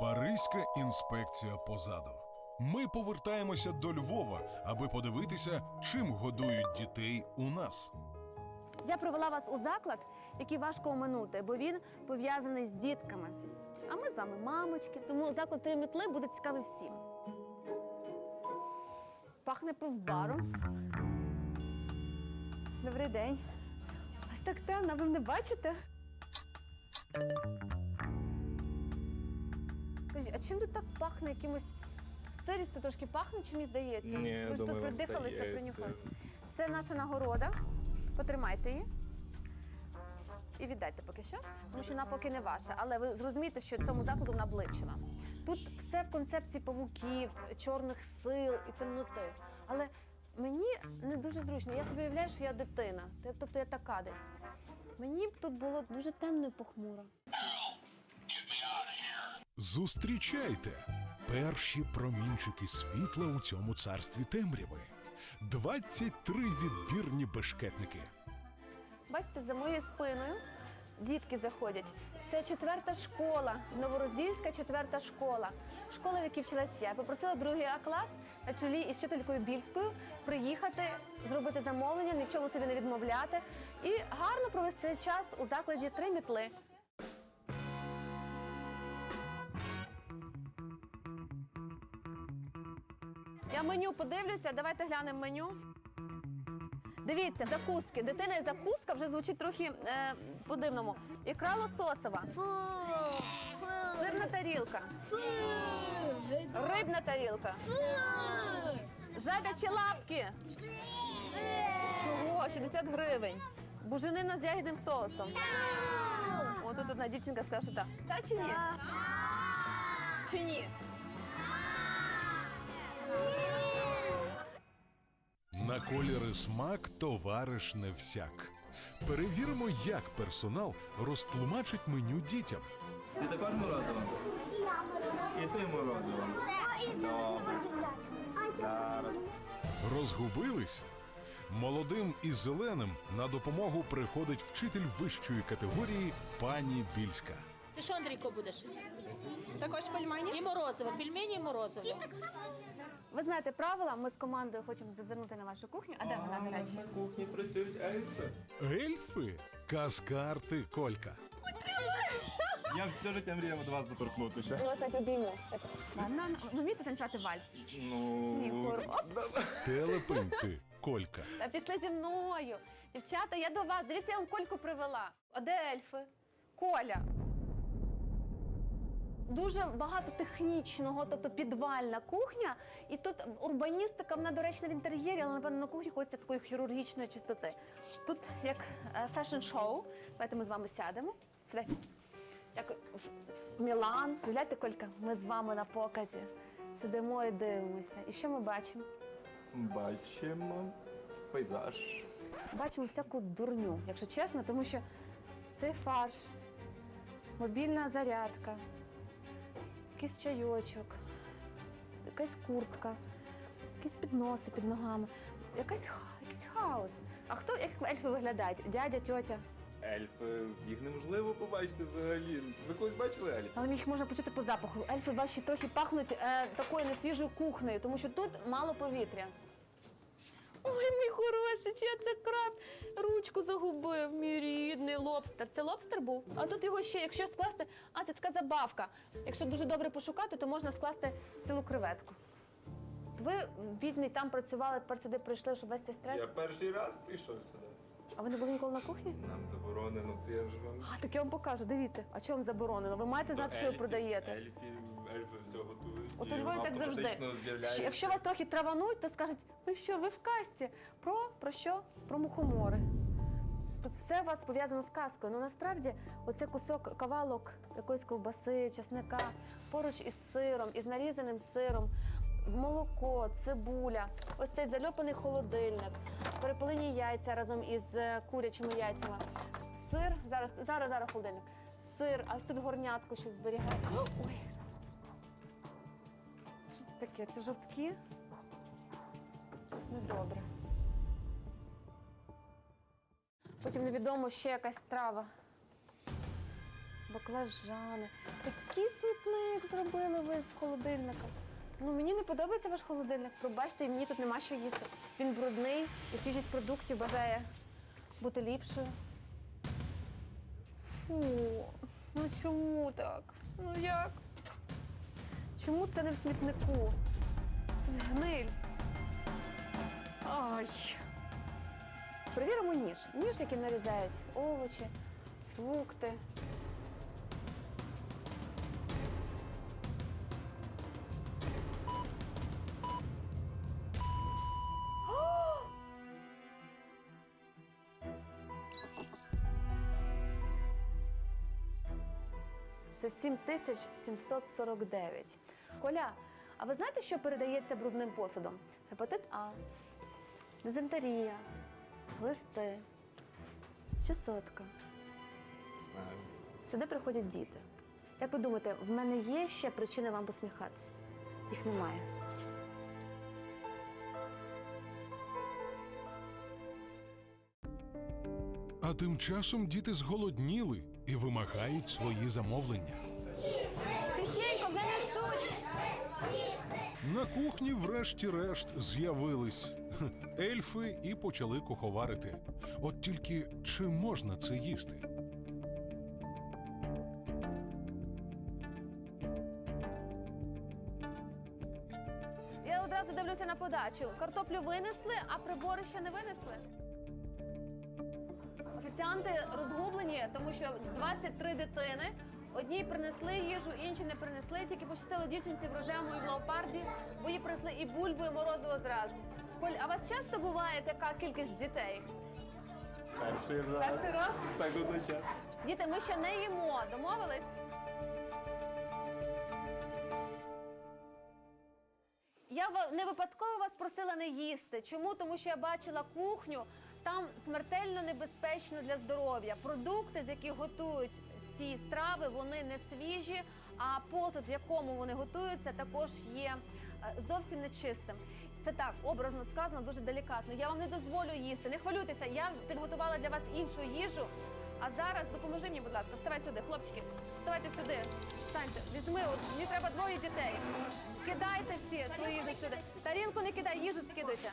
Паризька інспекція позаду. Ми повертаємося до Львова, аби подивитися, чим годують дітей у нас. Я привела вас у заклад, який важко оминути, бо він пов'язаний з дітками. А ми з вами мамочки, тому заклад три мітли буде цікавий всім. Пахне пивбаром. Добрий день. Ось так темно, ви мене бачите? Скажіть, а чим тут так пахне якимось сирістю трошки пахне, чи мені здається? Ні, ви ж думаю, тут вам придихалися, здається. принюхалися. Це наша нагорода. Потримайте її. І віддайте поки що, тому що вона поки не ваша. Але ви зрозумієте, що цьому закладу вона обличена. Тут все в концепції павуків, чорних сил і темноти. Але мені не дуже зручно. Я собі уявляю, що я дитина. Тобто я така десь. Мені б тут було дуже темно і похмуро. Зустрічайте перші промінчики світла у цьому царстві темряви. 23 відбірні бешкетники. Бачите, за моєю спиною дітки заходять. Це четверта школа, новороздільська четверта школа. Школа, в якій вчилась я. Попросила другий А клас на чолі із вчителькою Більською приїхати, зробити замовлення, ні в чому собі не відмовляти і гарно провести час у закладі три мітли. Я меню подивлюся, давайте глянемо меню. Дивіться, закуски. Дитина і закуска вже звучить трохи е, по-дивному. Ікра лососова, сирна тарілка, рибна тарілка, жабячі лапки. Чого? 60 гривень. Буженина з ягідним соусом. О, тут одна дівчинка скаже, що так. Та чи ні? Чи ні? На колір і смак товариш не всяк. Перевіримо, як персонал розтлумачить меню дітям. Ти також морозиво? І ти морозиво. Добре. Зараз. Розгубились? Молодим і зеленим на допомогу приходить вчитель вищої категорії пані Більська. Ти що, Андрійко, будеш? Також пельмені? І морозиво, пельмені і морозиво. Ви знаєте правила, ми з командою хочемо зазирнути на вашу кухню. А де вона, до речі? На кухні працюють ельфи. Ельфи? Каскарти Колька. Я все життя мріяв до вас доторкнутися. Ну, кстати, обійму. Ладно, ви вмієте танцювати вальс? Ну. Ні, хор. Оп, Телепень ти, Колька. та пішли зі мною. Дівчата, я до вас. Дивіться, я вам кольку привела. А де ельфи? Коля. Дуже багато технічного, тобто підвальна кухня. І тут урбаністика, вона доречна в інтер'єрі, але напевно на кухні хочеться такої хірургічної чистоти. Тут як е, фешн-шоу. Давайте ми з вами сядемо. Сюди. Як в Мілан. Гляньте, Колька, ми з вами на показі. Сидимо і дивимося. І що ми бачимо? Бачимо пейзаж. Бачимо всяку дурню, якщо чесно, тому що цей фарш, мобільна зарядка, якийсь чайочок, якась куртка, якісь підноси під ногами, якась, якийсь хаос. А хто як ельфи виглядають? Дядя, тьотя. Ельфи, їх неможливо побачити взагалі. Ви колись бачили ельфів? Але їх можна почути по запаху. Ельфи ваші трохи пахнуть е, такою несвіжою кухнею, тому що тут мало повітря. Ой, мій хороший, чия це краб ручку загубив, мій рідний лобстер. Це лобстер був? А тут його ще, якщо скласти, а це така забавка. Якщо дуже добре пошукати, то можна скласти цілу креветку. Ви бідний там працювали, тепер сюди прийшли, щоб весь цей стрес. Я перший раз прийшов сюди. А ви не були ніколи на кухні? Нам заборонено, це я вже вам. А так я вам покажу. Дивіться, а чому вам заборонено? Ви маєте знати, що ви продаєте. Ельфі, ельфи все готують. От і у Львові так завжди. автоматично з'являється. Якщо вас трохи травануть, то скажуть, ви що, ви в казці? Про, про що? Про мухомори. Тут все у вас пов'язано з казкою. Ну насправді оце кусок кавалок якоїсь ковбаси, чесника, поруч із сиром, із нарізаним сиром, молоко, цибуля, ось цей зальопаний холодильник, перепелині яйця разом із е, курячими яйцями. Сир, зараз, зараз, зараз холодильник. Сир, а ось тут горнятку щось зберігає. Ой, що це таке? Це жовтки? Щось недобре. Потім невідомо ще якась страва. Баклажани. Смітні смітник зробили ви з холодильника. Ну мені не подобається ваш холодильник. Пробачте, і мені тут нема що їсти. Він брудний, і свіжість продуктів бажає бути ліпшою. Фу, ну чому так? Ну як? Чому це не в смітнику? Це ж гниль. Ай. Перевіримо ніж. Ніж, яким нарізають овочі, фрукти. Це 7749. Коля, а ви знаєте, що передається брудним посудом? Гепатит А, дизентерія, глисти, чесотка. Знаю. Сюди приходять діти. Як ви думаєте, в мене є ще причини вам посміхатися? Їх немає. А тим часом діти зголодніли і вимагають свої замовлення. Тихенько, вже несуть! На кухні, врешті-решт, з'явились ельфи і почали куховарити. От тільки чи можна це їсти? Я одразу дивлюся на подачу. Картоплю винесли, а прибори ще не винесли. Офіціанти розгублені, тому що 23 дитини. Одні принесли їжу, інші не принесли. Тільки пощастило дівчинці в рожевому і в леопарді, бо їй принесли і бульбу, і морозиво зразу. Коль, а у вас часто буває така кількість дітей? Перший раз. Перший раз? Так одночасно. Діти, ми ще не їмо. Домовились? Я не випадково вас просила не їсти. Чому? Тому що я бачила кухню, там смертельно небезпечно для здоров'я. Продукти, з яких готують ці страви, вони не свіжі, а посуд, в якому вони готуються, також є е, зовсім нечистим. Це так, образно сказано, дуже делікатно. Я вам не дозволю їсти. Не хвилюйтеся, я підготувала для вас іншу їжу. А зараз допоможи мені, будь ласка, вставай сюди, хлопчики. Вставайте сюди. Встаньте, візьми, от мені треба двоє дітей. Скидайте всі свою їжу сюди. Тарілку не кидай, їжу скидуйте.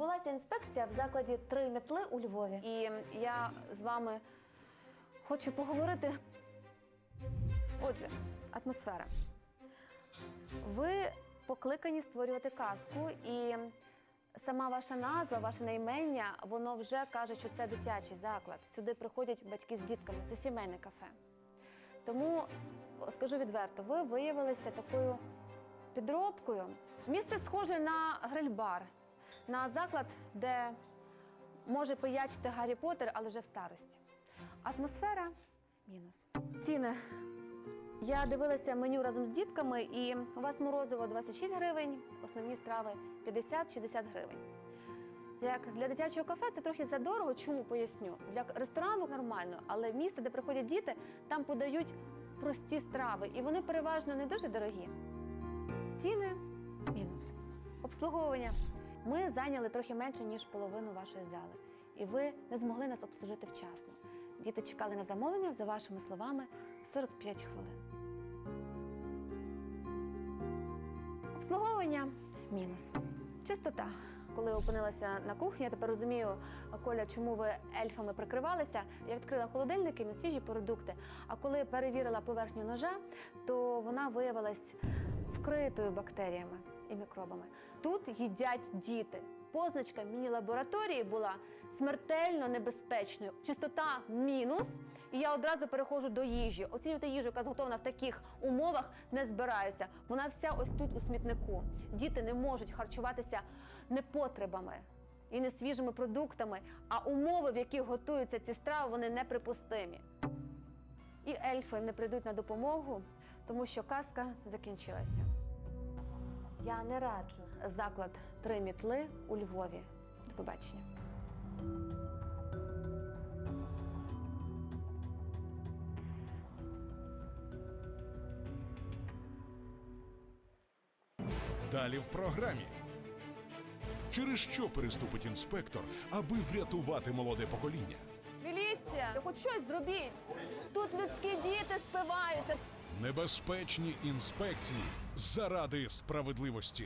Відбулася інспекція в закладі три метли у Львові. І я з вами хочу поговорити. Отже, атмосфера. Ви покликані створювати казку, і сама ваша назва, ваше наймення, воно вже каже, що це дитячий заклад. Сюди приходять батьки з дітками, це сімейне кафе. Тому скажу відверто, ви виявилися такою підробкою. Місце схоже на гриль-бар, на заклад, де може пиячити Гаррі Поттер, але вже в старості. Атмосфера мінус. Ціни. Я дивилася меню разом з дітками, і у вас морозиво 26 гривень, основні страви 50-60 гривень. Як для дитячого кафе це трохи задорого. Чому поясню? Для ресторану нормально, але місце, де приходять діти, там подають прості страви, і вони переважно не дуже дорогі. Ціни мінус. Обслуговування. Ми зайняли трохи менше, ніж половину вашої зали, і ви не змогли нас обслужити вчасно. Діти чекали на замовлення, за вашими словами, 45 хвилин. Обслуговування мінус. Чистота. Коли опинилася на кухні, я тепер розумію, Коля, чому ви ельфами прикривалися. Я відкрила холодильники, не свіжі продукти. А коли перевірила поверхню ножа, то вона виявилась вкритою бактеріями і мікробами. Тут їдять діти. Позначка міні-лабораторії була смертельно небезпечною. Чистота мінус. І я одразу переходжу до їжі. Оцінювати їжу, яка зготовлена в таких умовах, не збираюся. Вона вся ось тут у смітнику. Діти не можуть харчуватися непотребами і не свіжими продуктами, а умови, в яких готуються ці страви, вони неприпустимі. І ельфи не прийдуть на допомогу, тому що казка закінчилася. Я не раджу. Заклад три мітли у Львові. До побачення. Далі в програмі. Через що переступить інспектор, аби врятувати молоде покоління? Міліція, хоч щось зробіть. Тут людські діти спиваються. Небезпечні інспекції заради справедливості.